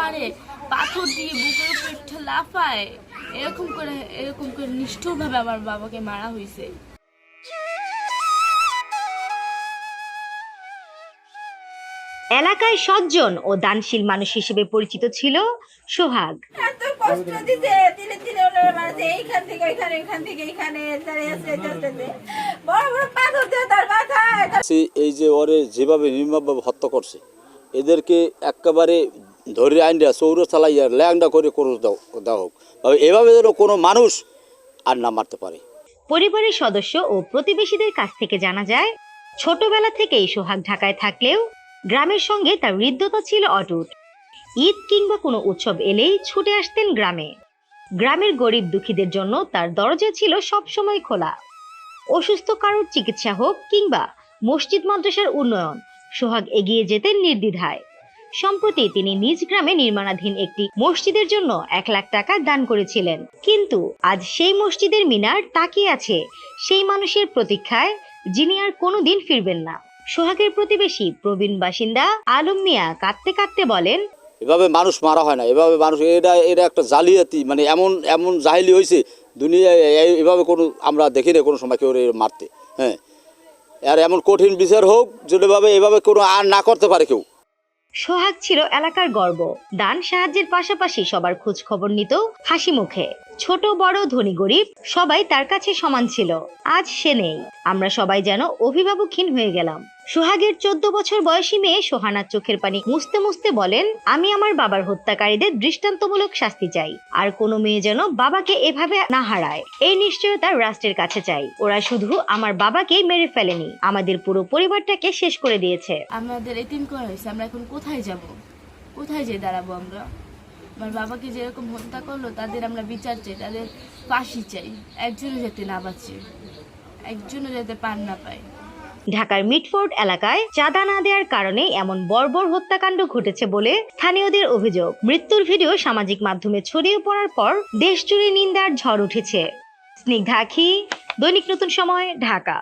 মারে। পাথর দিয়ে বুকের উপর লাফায়। এরকম করে এরকম করে নিষ্ঠুরভাবে আমার বাবাকে মারা হয়েছে। এলাকায় সজ্জন ও দানশীল মানুষ হিসেবে পরিচিত ছিল সোহাগ। এত কষ্ট দিতে দিলে দিলে ওনারা মারছে এইখান থেকে ওইখানে ওইখান থেকে এইখানে দাঁড়িয়ে আছে আসতেছে বড় বড় পাথর দিয়ে তার মাথায়। এই যে ওরে যেভাবে নির্মমভাবে হত্যা করছে এদেরকে একেবারে ধরে আইনটা সৌর চালাইয়া ল্যাংডা করে করে দাও দেওয়া হোক। এভাবে যেন কোনো মানুষ আর না মারতে পারে। পরিবারের সদস্য ও প্রতিবেশীদের কাছ থেকে জানা যায়, ছোটবেলা থেকেই সোহাগ ঢাকায় থাকলেও গ্রামের সঙ্গে তার হৃদ্যতা ছিল অটুট। ঈদ কিংবা কোনো উৎসব এলেই ছুটে আসতেন গ্রামে। গ্রামের গরিব দুঃখীদের জন্য তার দরজা ছিল সবসময় খোলা। অসুস্থ কারোর চিকিৎসা হোক কিংবা মসজিদ মাদ্রাসার উন্নয়ন, সোহাগ এগিয়ে যেতেন নির্দ্বিধায়। সম্প্রতি তিনি নিজ গ্রামে নির্মাণাধীন একটি মসজিদের জন্য এক লাখ টাকা দান করেছিলেন। কিন্তু আজ সেই মসজিদের মিনার তাকিয়ে আছে, সেই মানুষের প্রতীক্ষায় যিনি আর কোনোদিন ফিরবেন না। সোহাগের প্রতিবেশী প্রবীণ বাসিন্দা আলম মিয়া কাঁদতে কাঁদতে বলেন, এভাবে মানুষ মারা হয় না, এভাবে মানুষ, এটা এটা একটা জালিয়াতি মানে এমন এমন জাহিলি হয়েছে দুনিয়ায় এভাবে কোনো, আমরা দেখি না কোনো সময় কেউ মারতে হ্যাঁ। আর এমন কঠিন বিচার হোক, যেভাবে, এভাবে কোনো আর না করতে পারে কেউ। সোহাগ ছিল এলাকার গর্ব। দান সাহায্যের পাশাপাশি সবার খোঁজ খবর নিত হাসি মুখে। ছোট, বড়, ধনী, গরিব, সবাই তার কাছে সমান ছিল। আজ সে নেই। আমরা সবাই যেন অভিভাবকহীন হয়ে গেলাম। সোহাগের চোদ্দ বছর বয়সী মেয়ে সোহানার চোখের পানি মুছতে মুছতে বলেন, আমি আমার বাবার হত্যাকারীদের দৃষ্টান্তমূলক শাস্তি চাই। আর কোনো মেয়ে যেন বাবাকে এভাবে না হারায়। এই নিশ্চয়তা রাষ্ট্রের কাছে চাই। ওরা শুধু আমার বাবাকেই মেরে ফেলেনি। আমাদের পুরো পরিবারটাকে শেষ করে দিয়েছে। আমাদের এতিম করা হয়েছে। আমরা এখন কোথায় যাব? কোথায় যেয়ে দাঁড়াবো আমরা? আমার বাবাকে যেরকম হত্যা করল, তাদের আমরা বিচার চাই, তাদের ফাঁসি চাই। একজনও যাতে না বাঁচে, একজনও যাতে পান না পায়। ঢাকার মিটফোর্ড এলাকায় চাঁদা না দেওয়ার কারণে এমন বর্বর হত্যাকাণ্ড ঘটেছে বলে স্থানীয়দের অভিযোগ। মৃত্যুর ভিডিও সামাজিক মাধ্যমে ছড়িয়ে পড়ার পর দেশজুড়ে নিন্দার ঝড় উঠেছে। স্নিগ্ধা আখি, দৈনিক নতুন সময়, ঢাকা।